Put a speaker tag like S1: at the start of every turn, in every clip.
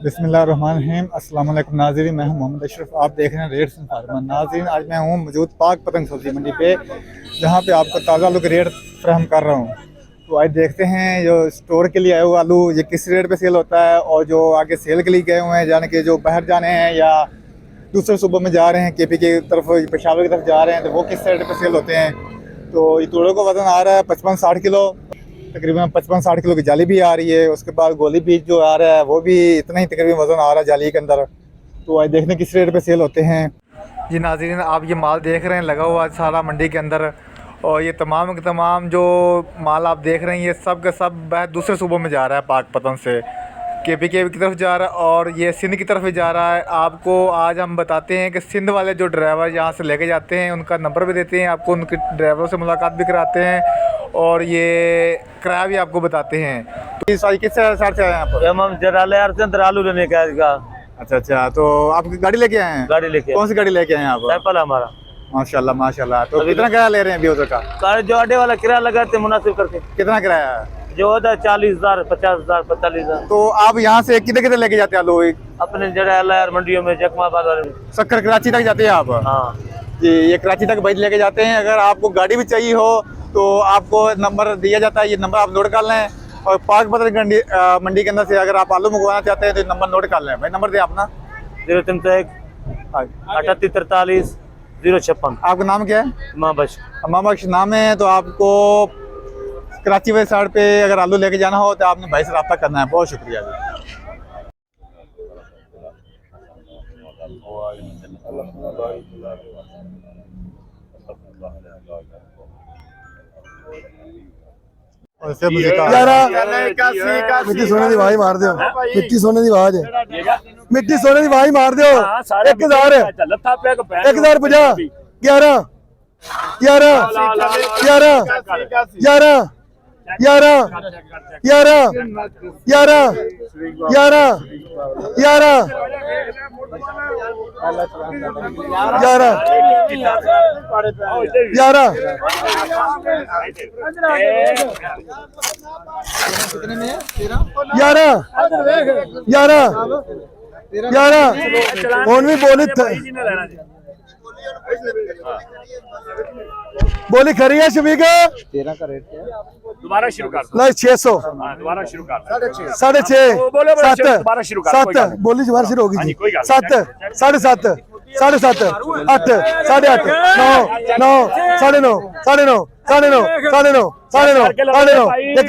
S1: بسم اللہ الرحمن الرحیم السلام علیکم ناظرین میں ہوں محمد اشرف۔ آپ دیکھ رہے ہیں ریٹ فارما ناظرین آج میں ہوں موجود پاک پتنگ سبزی منڈی پہ جہاں پہ آپ کو تازہ آلو کے ریٹ فراہم کر رہا ہوں۔ تو آج دیکھتے ہیں جو اسٹور کے لیے آئے ہوئے آلو یہ کس ریٹ پہ سیل ہوتا ہے اور جو آگے سیل کے لیے گئے ہوئے ہیں یعنی کہ جو باہر جانے ہیں یا دوسرے صوبوں میں جا رہے ہیں، کے پی کے طرف پشاور کی طرف جا رہے ہیں، تو وہ کس سائڈ پہ سیل ہوتے ہیں؟ تو یہ توڑے کا وزن آ رہا ہے پچپن ساٹھ کلو، تقریباً پچپن ساٹھ کلو کی جالی بھی آ رہی ہے، اس کے بعد گولی بیج جو آ رہا ہے، وہ بھی اتنا ہی تقریباً وزن آ رہا ہے جالی کے اندر۔ تو آج دیکھنے کس ریٹ پہ سیل ہوتے ہیں۔ جی ناظرین، آپ یہ مال دیکھ رہے ہیں، لگا ہوا سارا منڈی کے اندر۔ اور یہ تمام کے تمام جو مال آپ دیکھ رہے ہیں، یہ سب کا سب دوسرے صوبوں میں جا رہا ہے پاک پتن سے۔ کے پی کے کی طرف جا رہا ہے اور یہ سندھ کی طرف بھی جا رہا ہے۔ آپ کو آج ہم بتاتے ہیں کہ سندھ والے جو ڈرائیور یہاں سے لے کے جاتے ہیں ان کا نمبر بھی دیتے ہیں آپ کو ان کے ڈرائیوروں سے ملاقات بھی کراتے ہیں اور یہ کرایہ بھی آپ کو بتاتے ہیں۔ کس سے آئے ہیں آپ؟
S2: ہم آلو لینے کا۔
S1: اچھا اچھا تو آپ گاڑی لے کے آئے ہیں؟
S2: گاڑی لے کے کون
S1: سی گاڑی لے کے آئے ہیں آپ؟ سیمپل
S2: ہمارا۔
S1: ماشاء اللہ ماشاء اللہ تو کتنا کرایہ لے رہے ہیں ابھی ادھر کا؟
S2: جو اڈے والا کرایہ لگاتے مناسب کر کے
S1: کتنا کرایہ ہے؟
S2: جو ہوتا ہے چالیس ہزار پچاس ہزار پینتالیس ہزار۔
S1: تو آپ یہاں سے کدھر کدھر لے کے جاتے ہیں آلو
S2: اپنے جڑے اللہ منڈیوں میں جکما بازار میں۔
S1: سکر کراچی تک جاتے ہیں آپ؟
S2: ہاں۔
S1: جی یہ کراچی تک بھیج لے کے جاتے ہیں۔ اگر آپ کو گاڑی بھی چاہیے ہو تو آپ کو نمبر دیا جاتا ہے یہ نمبر آپ نوٹ کر لیں۔ اور پاک بدر گنڈی منڈی کے اندر سے اگر آپ آلو منگوانا چاہتے ہیں تو نمبر نوٹ کر لیں۔ بھائی نمبر دیا اپنا۔
S2: زیرو تین سو ایک اٹھتی ترتالیس زیرو چھپن۔
S1: آپ کا نام کیا ہے؟
S2: امام بخش
S1: امام بخش نام ہے تو آپ کو کراچی والے سائڈ پہ اگر آلو لے کے جانا ہو تو آپ نے بھائی سے رابطہ کرنا ہے بہت شکریہ
S3: مٹی سونے دی واہ
S4: مار سونے دی آواز مٹی سونے دی واہ مار دیو 1000
S3: 1050
S4: 11 11 11 11 11 11
S5: 11
S4: 11 11 11
S5: 11
S3: ਹੁਣ ਵੀ ਬੋਲੀ
S4: ਬੋਲੀ ਖਰੀ ਹੈ ਸ਼ਮੀਕ
S3: ਦੁਬਾਰਾ ਸ਼ੁਰੂ ਕਰ ਦੋ
S4: ਨਹੀਂ 600
S3: ਹਾਂ ਦੁਬਾਰਾ ਸ਼ੁਰੂ ਕਰ ਦੋ
S4: ਸਾਢੇ 6 ਉਹ ਬੋਲੋ,
S3: ਬੋਲੋ, 7 ਦੁਬਾਰਾ ਸ਼ੁਰੂ ਕਰ, ਕੋਈ ਗੱਲ 7 ਨਹੀਂ।
S4: ਬੋਲੀ ਜਵਾਰ ਸ਼ੁਰੂ ਹੋ ਗਈ ਹਾਂਜੀ, ਜੀ। ਕੋਈ ਗੱਲ 7 ਸਾਢੇ 7 ਸਾਢੇ 7 8 ਸਾਢੇ 8 9 9 ਸਾਢੇ 9 ਸਾਢੇ 9 ਸਾਢੇ 9 ਸਾਢੇ 9 ਸਾਢੇ 9 ਸਾਢੇ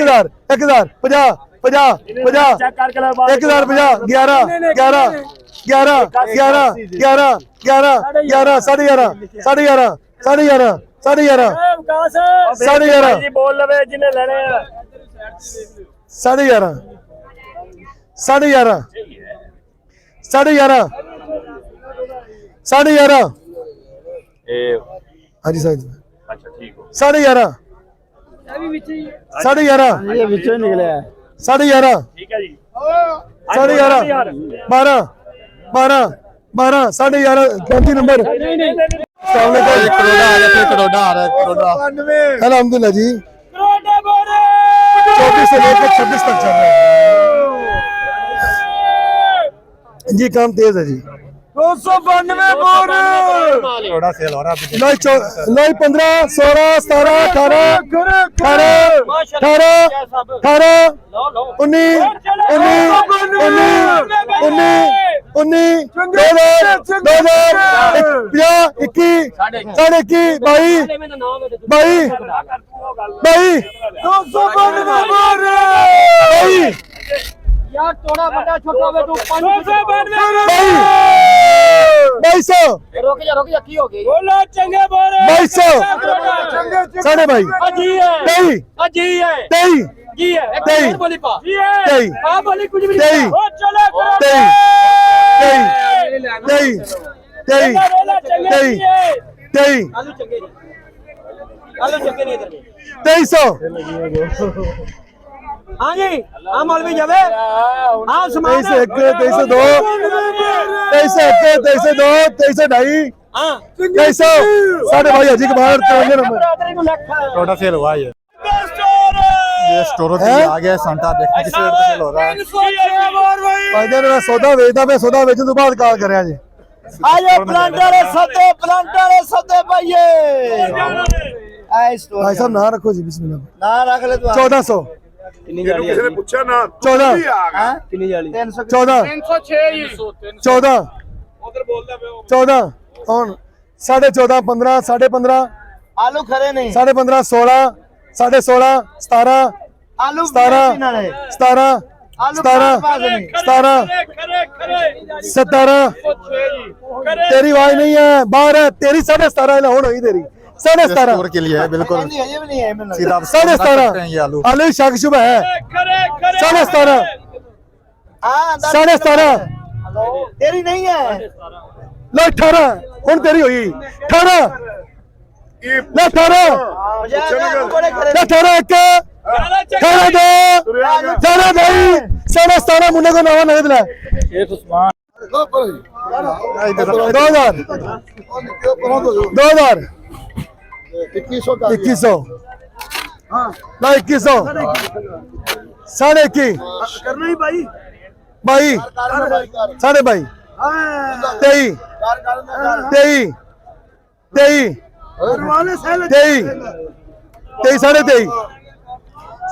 S4: 9 1000 1000 50 50 50 ਚੈੱਕ ਕਰਕੇ ਲੈ ਬਾਹਰ 1050 11 11 11 11 11 11 11 ਸਾਢੇ 11 ਸਾਢੇ 11 ਸਾਢੇ 11 ਸਾਢੇ
S6: 11
S4: ਸਾਢੇ 11 ਜੀ
S3: ਬੋਲ ਲਵੇ ਜਿਹਨੇ ਲੈਣੇ ਆ
S4: ਸਾਢੇ 11 ਸਾਢੇ 11 ਸਾਢੇ 11 ਸਾਢੇ 11
S2: ਇਹ
S4: ਹਾਂਜੀ ਸਾਹਿਬ ਅੱਛਾ
S2: ਠੀਕ ਹੋ
S4: ਸਾਢੇ 11 ਸਾਢੇ 11
S5: ये ਵਿੱਚੋਂ ਨਿਕਲਿਆ
S4: ਸਾਢੇ 11
S3: ਠੀਕ ਹੈ ਜੀ
S4: ਸਾਢੇ 11 12 12 12 11.5 34 ਨੰਬਰ ਸਾਹਮਣੇ ਕੋਈ
S1: ਕਰੋੜਾ ਆ ਗਿਆ ਫਿਰ ਕਰੋੜਾ ਆ ਰਿਹਾ ਕਰੋੜਾ
S5: 99
S4: ਅਲਹਮਦੁਲਿਲਾ ਜੀ
S6: ਕਰੋੜਾ ਬੋਰੇ 24 से
S4: लेकर 26 तक चल रहा है जी काम तेज है जी
S6: दो सौ बानवे बोरे
S4: लाई पंद्रह सोलह सतारह अठारह
S6: अठारह अठारह
S4: अठारह उन्नीस
S6: उन्नीस उन्नीस उन्नीस
S4: 19
S6: ਯਾਰ ਥੋੜਾ ਵੱਡਾ ਛੋਟਾ ਹੋਵੇ ਤੂੰ
S4: 2200
S6: ਰੁਕ ਜਾ ਰੁਕ ਜਾ ਕੀ ਹੋ ਗਿਆ ਬੋਲੋ ਚੰਗੇ ਬੋਲ। 2200
S4: ਸਾਡੇ ਭਾਈ
S6: ਅਜੀ ਹੈ।
S4: 23
S6: ਅਜੀ ਹੈ।
S4: 23
S6: ਜੀ ਹੈ? ਇੱਕ ਬੋਲੀ ਪਾ। ਜੀ ਹੈ? 23 ਆ ਬੋਲੀ ਕੁਝ ਵੀ ਨਹੀਂ ਉਹ ਚਲੇ 23 23
S4: 23
S6: 23
S4: 23
S6: ਆਲੂ ਚੰਗੇ ਜੀ ਆਲੂ ਚੰਗੇ ਨੇ ਇਧਰ
S4: 2300
S6: ਹਾਂਜੀ ਆ ਮੌਲਵੀ ਜਾਵੇ ਸਾਡੇ ਭਾਈ ਅਜੀ ਕਬਾਰ ਨੰਬਰ
S1: ਤੁਹਾਡਾ ਫੇਲ ਹੋਇਆ के स्टोरों पे आ गया संटा देखते किस रेट पे सेल हो रहा है
S4: ਭਾਈ ਸੌਦਾ ਵੇਚਦਾ ਪਿਆ ਸੌਦਾ ਵੇਚਣ ਤੋਂ ਬਾਅਦ ਕਾਲ ਕਰਿਆ ਜੀ।
S1: ਆਏ ਪਲਾਂਟਰ
S5: ਸੱਦੇ ਪਲਾਂਟਰ ਸੱਦੇ ਭਾਈਏ ਆਏ ਸਟੋਰ ਭਾਈ ਸਾਹਿਬ
S4: ਨਾ ਰੱਖੋ ਜੀ ਬਿਸਮਿਲ੍ਲਾ।
S5: ਨਾ ਰੱਖ ਲੈ ਤੂੰ
S4: 1400
S6: ਕਿੰਨੀ ਜਾਲੀ ਕਿਸੇ ਨੇ
S3: ਪੁੱਛਿਆ ਨਾ? 14
S6: ਕਿੰਨੀ ਜਾਲੀ?
S5: 314
S3: 306
S4: 14 ਉਧਰ ਬੋਲਦਾ ਪਿਓ 14 ਹੁਣ 14.5 15 15.5
S5: ਆਲੂ ਖਰੇ ਨਹੀਂ।
S4: 15.5 16 16 17
S5: ਆਲੂ 17 ਨਾਲੇ
S4: 17
S5: 17
S4: 17 17 ਤੇरी आवाज नहीं है बारह तेरी साढ़े सतारह ना होना ही तेरी साढ़े सतारह
S1: के लिए है बिल्कुल साढ़े सतारह
S4: आलू शक शुभ है साढ़े सतारह
S5: साढ़े सतारह तेरी नहीं है
S4: लो अठारह हूं तेरी हुई अठारह
S3: अठारह
S4: अठारह एक
S3: ਜਾਣਾ
S4: ਦੋ।
S5: ਜਾਣਾ ਭਾਈ
S4: ਸਾਡਾ ਸਤਾਰਾ ਮੁੰਡੇ ਕੋ ਨਵਾਂ ਨਗਦ ਲੈ
S6: ਇਹ ਉਸਮਾਨ
S4: 2000 2000
S5: 2100
S4: 2100 ਹਾਂ। ਨਾ 2100 ਸਾਢੇ 21
S5: ਕਰਨਾ ਹੀ ਭਾਈ
S4: ਭਾਈ ਸਾਢੇ ਭਾਈ
S6: ਹਾਂ।
S4: 23 23 23 23 23 ਸਾਢੇ 23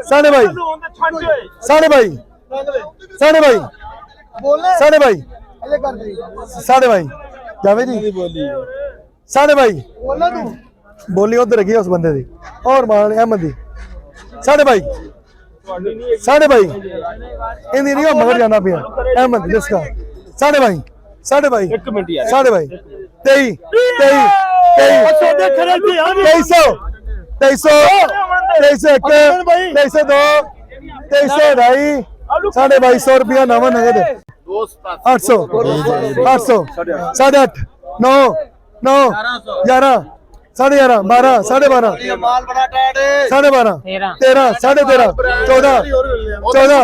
S4: ਸਾਨੇ ਬਾਈ ਸਾਨੇ ਬਾਈ ਸਾਨੇ ਬਾਈ ਸਾਨੇ ਬਾਈ ਸਾਨੇ ਬਾਈ ਜਾਵੇ ਜੀ ਸਾਨੇ ਬਾਈ ਬੋਲੀ ਉਧਰ ਗਈ ਉਸ ਬੰਦੇ ਦੀ ਔਰ ਮਾਨ ਅਹਿਮਦ ਦੀ ਸਾਨੇ ਬਾਈ ਸਾਡੇ ਭਾਈ ਇਹਦੀ ਨਹੀਂ ਮਗਰ ਜਾਂਦਾ ਪਿਆ ਅਹਿਮਦ ਜਿਸਕਾ ਸਾਡੇ ਭਾਈ ਸਾਡੇ ਭਾਈ 1
S6: ਮਿੰਟ ਯਾਰ
S4: ਸਾਡੇ ਭਾਈ 23 23 23
S6: 23
S4: 23 23
S6: 2250 ਰੁਪਿਆ ਨਵਾਂ ਨਗਦ
S4: 800 800 800 9 9 11 ਸਾਢੇ 11 12 ਸਾਢੇ 12
S5: ਮਾਲ ਬੜਾ ਟਾਇਟ
S4: ਸਾਢੇ 12 13 ਸਾਢੇ 13 14
S3: 14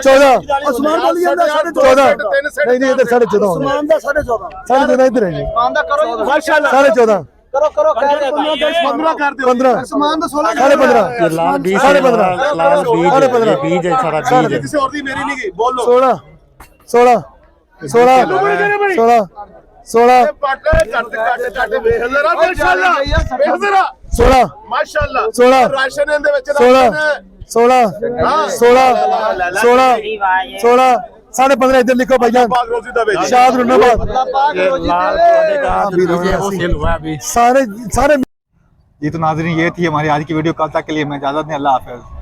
S3: 14
S5: ਅਸਮਾਨ ਵਾਲੀ ਜਾਂਦਾ ਸਾਢੇ 14
S3: ਨਹੀਂ ਨਹੀਂ ਇੱਧਰ ਸਾਢੇ
S4: 14 ਅਸਮਾਨ
S5: ਦਾ ਸਾਢੇ 14 ਸਾਢੇ 14 ਇੱਧਰ ਹੈ ਜੀ ਮਾਨ ਦਾ ਕਰੋ ਮਾਸ਼ਾਅੱਲਾ ਸਾਢੇ
S4: 14
S5: ਕਰੋ ਕਰੋ ਕਹਿ ਰਹੇ ਭਾਈ 15
S3: ਕਰ ਦਿਓ। 15
S5: ਸਮਾਨ ਦਾ 16 ਸਾਢੇ 15
S1: ये लाल बीज है साढ़े पंद्रह। लाल बीज साढ़े है ये पंद्रह। बीज है सारा बीज है ਕਿਸੇ
S3: ਹੋਰ ਦੀ ਮੇਰੀ ਨਹੀਂ ਗਈ। ਬੋਲ। ਲੋ
S4: 16 16 16 16 16
S3: ਪੱਟ ਕੱਟ ਕੱਟ ਕੱਟ। ਵੇਖ ਲੈਣਾ ਮਾਸ਼ਾਅੱਲਾ। ਵੇਖ ਜ਼ਰਾ
S4: 16
S3: ਮਾਸ਼ਾਅੱਲਾ।
S4: ਸੋਲਾਂ।
S3: ਰਾਸ਼ਨ ਇਹਦੇ ਵਿੱਚ 16 ਰਾਸ਼ਨ ਹੈ।
S4: 16 16 16 16 16 ساڑھے پندرہ ادھر لکھو بھائی جان۔
S3: شاد رونا
S4: باد سارے سارے
S1: یہ تو ناظرین یہ تھی ہماری آج کی ویڈیو۔ کل تک کے لیے میں اجازت دیں اللہ حافظ۔